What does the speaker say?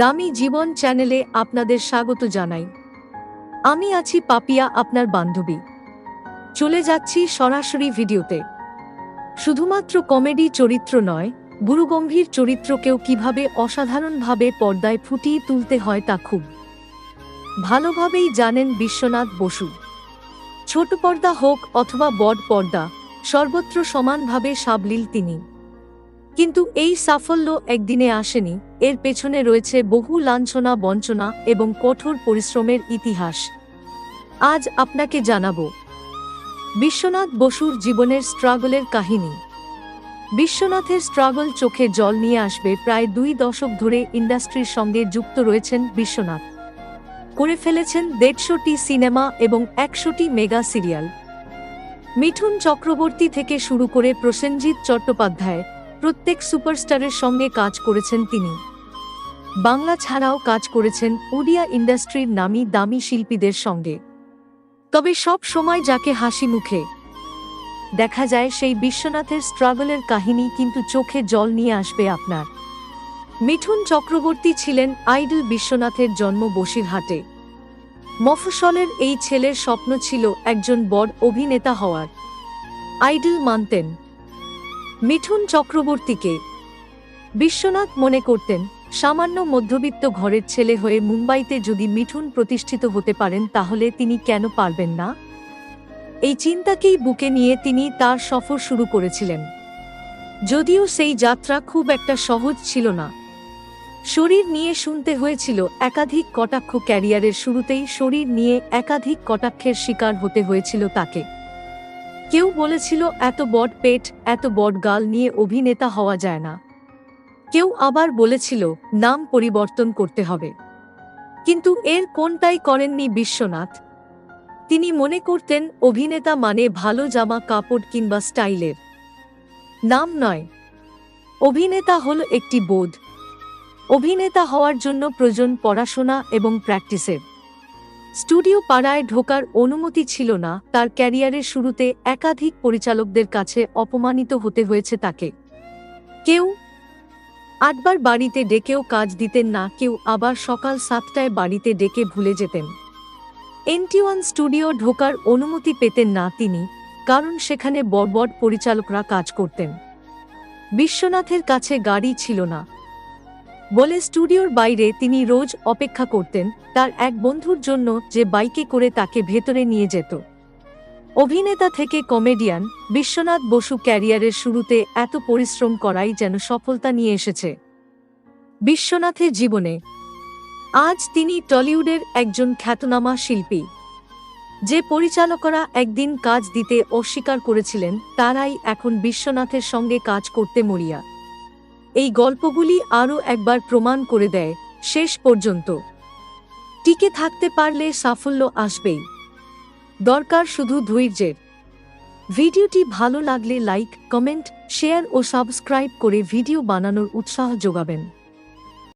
দামি জীবন চ্যানেলে আপনাদের স্বাগত জানাই। আমি আছি পাপিয়া, আপনার বান্ধবী। চলে যাচ্ছি সরাসরি ভিডিওতে। শুধুমাত্র কমেডি চরিত্র নয়, গুরুগম্ভীর চরিত্রকেও কীভাবে অসাধারণভাবে পর্দায় ফুটিয়ে তুলতে হয় তা খুব ভালোভাবেই জানেন বিশ্বনাথ বসু। ছোট পর্দা হোক অথবা বড় পর্দা, সর্বত্র সমানভাবে সাবলীল তিনি। কিন্তু এই সাফল্য একদিনে আসেনি, এর পেছনে রয়েছে বহু লাঞ্ছনা, বঞ্চনা এবং কঠোর পরিশ্রমের ইতিহাস। আজ আপনাকে জানাব। বিশ্বনাথ বসুর জীবনের স্ট্রাগলের কাহিনী। বিশ্বনাথের স্ট্রাগল চোখে জল নিয়ে আসবে প্রায় দুই দশক ধরে ইন্ডাস্ট্রির সঙ্গে যুক্ত রয়েছেন বিশ্বনাথ। করে ফেলেছেন দেড়শোটি সিনেমা এবং একশোটি মেগা সিরিয়াল। মিঠুন চক্রবর্তী থেকে শুরু করে প্রসেনজিৎ চট্টোপাধ্যায় প্রত্যেক সুপারস্টারের সঙ্গে কাজ করেছেন তিনি। বাংলা ছাড়াও কাজ করেছেন ওডিয়া ইন্ডাস্ট্রির নামি দামি শিল্পীদের সঙ্গে। তবে সব সময় যাকে হাসি মুখে। দেখা যায় সেই বিশ্বনাথের স্ট্রাগলের কাহিনী কিন্তু চোখে জল নিয়ে আসবে আপনার। মিঠুন চক্রবর্তী ছিলেন আইডল বিশ্বনাথের জন্ম বসিরহাটে। মফস্বলের এই ছেলের স্বপ্ন ছিল একজন বড় অভিনেতা হওয়ার। আইডল মানতেন। মিঠুন চক্রবর্তীকে। বিশ্বনাথ মনে করতেন, সামান্য মধ্যবিত্ত ঘরের ছেলে হয়ে মুম্বাইতে যদি মিঠুন প্রতিষ্ঠিত হতে পারেন, তাহলে তিনি কেন পারবেন না? এই চিন্তাকেই বুকে নিয়ে তিনি তার সফর শুরু করেছিলেন। যদিও সেই যাত্রা খুব একটা সহজ ছিল না। শরীর নিয়ে শুনতে হয়েছিল একাধিক কটাক্ষ ক্যারিয়ারের শুরুতেই শরীর নিয়ে একাধিক কটাক্ষের শিকার হতে হয়েছিল তাকে। কেউ বলেছিল, এত বড় পেট, এত বড় গাল নিয়ে অভিনেতা হওয়া যায় না। কেউ আবার বলেছিল, নাম পরিবর্তন করতে হবে। কিন্তু এর কোনটাই করেননি বিশ্বনাথ। তিনি মনে করতেন, অভিনেতা মানে ভালো জামা, কাপড় কিংবা স্টাইলের। নাম নয়। অভিনেতা হল একটি বোধ। অভিনেতা হওয়ার জন্য প্রয়োজন পড়াশোনা এবং প্র্যাকটিসের। স্টুডিও পাড়ায় ঢোকার অনুমতি ছিল না, তার ক্যারিয়ারের শুরুতে একাধিক পরিচালকদের কাছে অপমানিত হতে হয়েছে তাকে। কেউ আটবার বাড়িতে ডেকেও কাজ দিতেন না, কেউ আবার সকাল সাতটায় বাড়িতে ডেকে ভুলে যেতেন। এনটিওয়ান স্টুডিও ঢোকার অনুমতি পেতেন না তিনি, কারণ সেখানে বড় পরিচালকরা কাজ করতেন। বিশ্বনাথের কাছে গাড়ি ছিল না। বলে স্টুডিওর বাইরে তিনি রোজ অপেক্ষা করতেন তার এক বন্ধুর জন্য যে বাইকে করে তাকে ভেতরে নিয়ে যেত। অভিনেতা থেকে কমেডিয়ান বিশ্বনাথ বসু ক্যারিয়ারের শুরুতে এত পরিশ্রম করাই যেন সফলতা নিয়ে এসেছে। বিশ্বনাথের জীবনে আজ তিনি টলিউডের একজন খ্যাতনামা শিল্পী। যে পরিচালকরা একদিন কাজ দিতে অস্বীকার করেছিলেন, তারাই এখন বিশ্বনাথের সঙ্গে কাজ করতে মরিয়া। এই গল্পগুলি আরও একবার প্রমাণ করে দেয় শেষ পর্যন্ত। টিকে থাকতে পারলে সাফল্য আসবেই। দরকার শুধু ধৈর্যের। ভিডিওটি ভালো লাগলে লাইক, কমেন্ট, শেয়ার ও সাবস্ক্রাইব করে ভিডিও বানানোর উৎসাহ যোগাবেন।